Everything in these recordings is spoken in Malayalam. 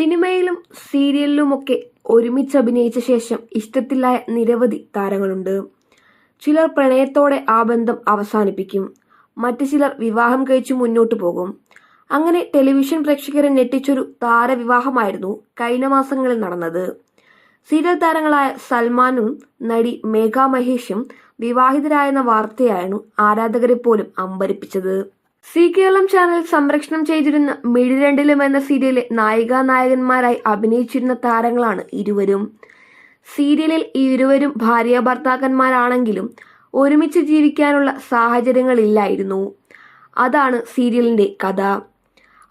സിനിമയിലും സീരിയലിലുമൊക്കെ ഒരുമിച്ച് അഭിനയിച്ച ശേഷം ഇഷ്ടത്തിലായ നിരവധി താരങ്ങളുണ്ട്. ചിലർ പ്രണയത്തോടെ ആ ബന്ധം അവസാനിപ്പിക്കും. മറ്റു ചിലർ വിവാഹം കഴിച്ചു മുന്നോട്ട് പോകും. അങ്ങനെ ടെലിവിഷൻ പ്രേക്ഷകരെ ഞെട്ടിച്ചൊരു താരവിവാഹമായിരുന്നു കഴിഞ്ഞ മാസങ്ങളിൽ നടന്നത്. സീരിയൽ താരങ്ങളായ സൽമാനും നടി മേഘ മഹേഷും വിവാഹിതരായെന്ന വാർത്തയായിരുന്നു ആരാധകരെ പോലും അമ്പരിപ്പിച്ചത്. സി കേരളം ചാനൽ സംരക്ഷണം ചെയ്തിരുന്ന മിഴിരണ്ടിലും എന്ന സീരിയലിലെ നായിക നായകന്മാരായി അഭിനയിച്ചിരുന്ന താരങ്ങളാണ് ഇരുവരും. സീരിയലിൽ ഇരുവരും ഭാര്യ ഭർത്താക്കന്മാരാണെങ്കിലും ഒരുമിച്ച് ജീവിക്കാനുള്ള സാഹചര്യങ്ങളില്ലായിരുന്നു. അതാണ് സീരിയലിന്റെ കഥ.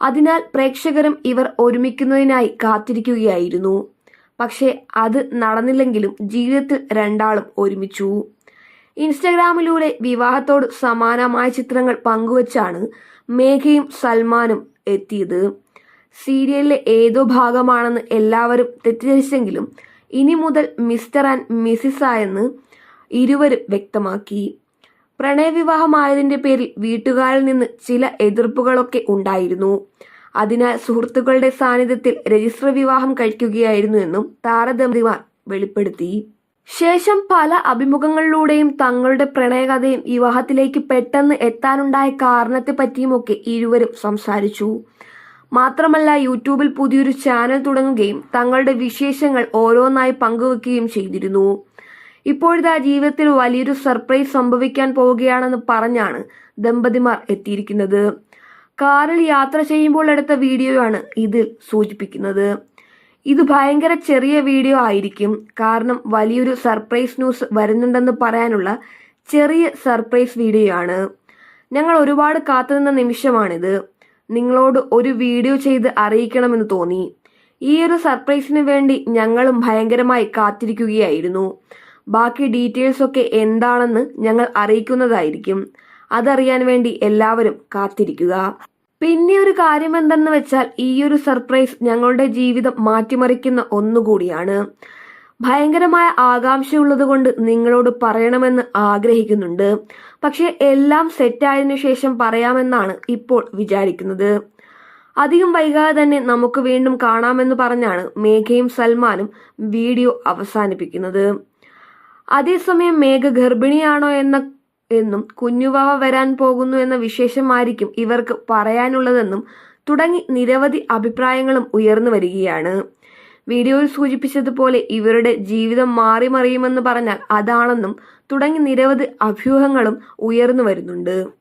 അതിനാൽ പ്രേക്ഷകരും ഇവർ ഒരുമിക്കുന്നതിനായി കാത്തിരിക്കുകയായിരുന്നു. പക്ഷേ അത് നടന്നില്ലെങ്കിലും ജീവിതത്തിൽ രണ്ടാളും ഒരുമിച്ചു. ഇൻസ്റ്റഗ്രാമിലൂടെ വിവാഹത്തോട് സമാനമായ ചിത്രങ്ങൾ പങ്കുവച്ചാണ് മേഘയും സൽമാനും എത്തിയത്. സീരിയലിലെ ഏതോ ഭാഗമാണെന്ന് എല്ലാവരും തെറ്റിദ്ധരിച്ചെങ്കിലും ഇനി മുതൽ മിസ്റ്റർ ആൻഡ് മിസിസ് ആയെന്ന് ഇരുവരും വ്യക്തമാക്കി. പ്രണയവിവാഹമായതിന്റെ പേരിൽ വീട്ടുകാരിൽ നിന്ന് ചില എതിർപ്പുകളൊക്കെ ഉണ്ടായിരുന്നു. അതിനാൽ സുഹൃത്തുക്കളുടെ സാന്നിധ്യത്തിൽ രജിസ്റ്റർ വിവാഹം കഴിക്കുകയായിരുന്നു എന്നും താരദമ്പതിമാർ വെളിപ്പെടുത്തി. ശേഷം പല അഭിമുഖങ്ങളിലൂടെയും തങ്ങളുടെ പ്രണയകഥയും വിവാഹത്തിലേക്ക് പെട്ടെന്ന് എത്താനുണ്ടായ കാരണത്തെപ്പറ്റിയുമൊക്കെ ഇരുവരും സംസാരിച്ചു. മാത്രമല്ല യൂട്യൂബിൽ പുതിയൊരു ചാനൽ തുടങ്ങുകയും തങ്ങളുടെ വിശേഷങ്ങൾ ഓരോന്നായി പങ്കുവെക്കുകയും ചെയ്തിരുന്നു. ഇപ്പോഴത്തെ ജീവിതത്തിൽ വലിയൊരു സർപ്രൈസ് സംഭവിക്കാൻ പോവുകയാണെന്ന് പറഞ്ഞാണ് ദമ്പതിമാർ എത്തിയിരിക്കുന്നത്. കാറിൽ യാത്ര ചെയ്യുമ്പോൾ എടുത്ത വീഡിയോയാണ് ഇതിൽ സൂചിപ്പിക്കുന്നത്. ഇത് ഭയങ്കര ചെറിയ വീഡിയോ ആയിരിക്കും. കാരണം വലിയൊരു സർപ്രൈസ് ന്യൂസ് വരുന്നുണ്ടെന്ന് പറയാനുള്ള ചെറിയ സർപ്രൈസ് വീഡിയോ ആണ് ഞങ്ങൾ ഒരുപാട് കാത്തുനിന്ന നിമിഷമാണിത്. നിങ്ങളോട് ഒരു വീഡിയോ ചെയ്ത് അറിയിക്കണമെന്ന് തോന്നി. ഈ ഒരു സർപ്രൈസിന് വേണ്ടി ഞങ്ങളും ഭയങ്കരമായി കാത്തിരിക്കുകയായിരുന്നു. ബാക്കി ഡീറ്റെയിൽസ് ഒക്കെ എന്താണെന്ന് ഞങ്ങൾ അറിയിക്കുന്നതായിരിക്കും. അതറിയാൻ വേണ്ടി എല്ലാവരും കാത്തിരിക്കുക. പിന്നെ ഒരു കാര്യം എന്തെന്ന് വെച്ചാൽ ഈ ഒരു സർപ്രൈസ് ഞങ്ങളുടെ ജീവിതം മാറ്റിമറിക്കുന്ന ഒന്നുകൂടിയാണ്. ഭയങ്കരമായ ആകാംക്ഷയുള്ളത് കൊണ്ട് നിങ്ങളോട് പറയണമെന്ന് ആഗ്രഹിക്കുന്നുണ്ട്. പക്ഷെ എല്ലാം സെറ്റായതിനു ശേഷം പറയാമെന്നാണ് ഇപ്പോൾ വിചാരിക്കുന്നത്. അധികം വൈകാതെ തന്നെ നമുക്ക് വീണ്ടും കാണാമെന്ന് പറഞ്ഞാണ് മേഘയും സൽമാനും വീഡിയോ അവസാനിപ്പിക്കുന്നത്. അതേസമയം മേഘ ഗർഭിണിയാണോ എന്ന എന്നും കുഞ്ഞുവാവ വരാൻ പോകുന്നു എന്ന വിശേഷമായിരിക്കും ഇവർക്ക് പറയാനുള്ളതെന്നും തുടങ്ങി നിരവധി അഭിപ്രായങ്ങളും ഉയർന്നു വരികയാണ്. വീഡിയോയിൽ സൂചിപ്പിച്ചതുപോലെ ഇവരുടെ ജീവിതം മാറി മറിയുമെന്ന് പറഞ്ഞാൽ അതാണെന്നും തുടങ്ങി നിരവധി അഭ്യൂഹങ്ങളും ഉയർന്നു വരുന്നുണ്ട്.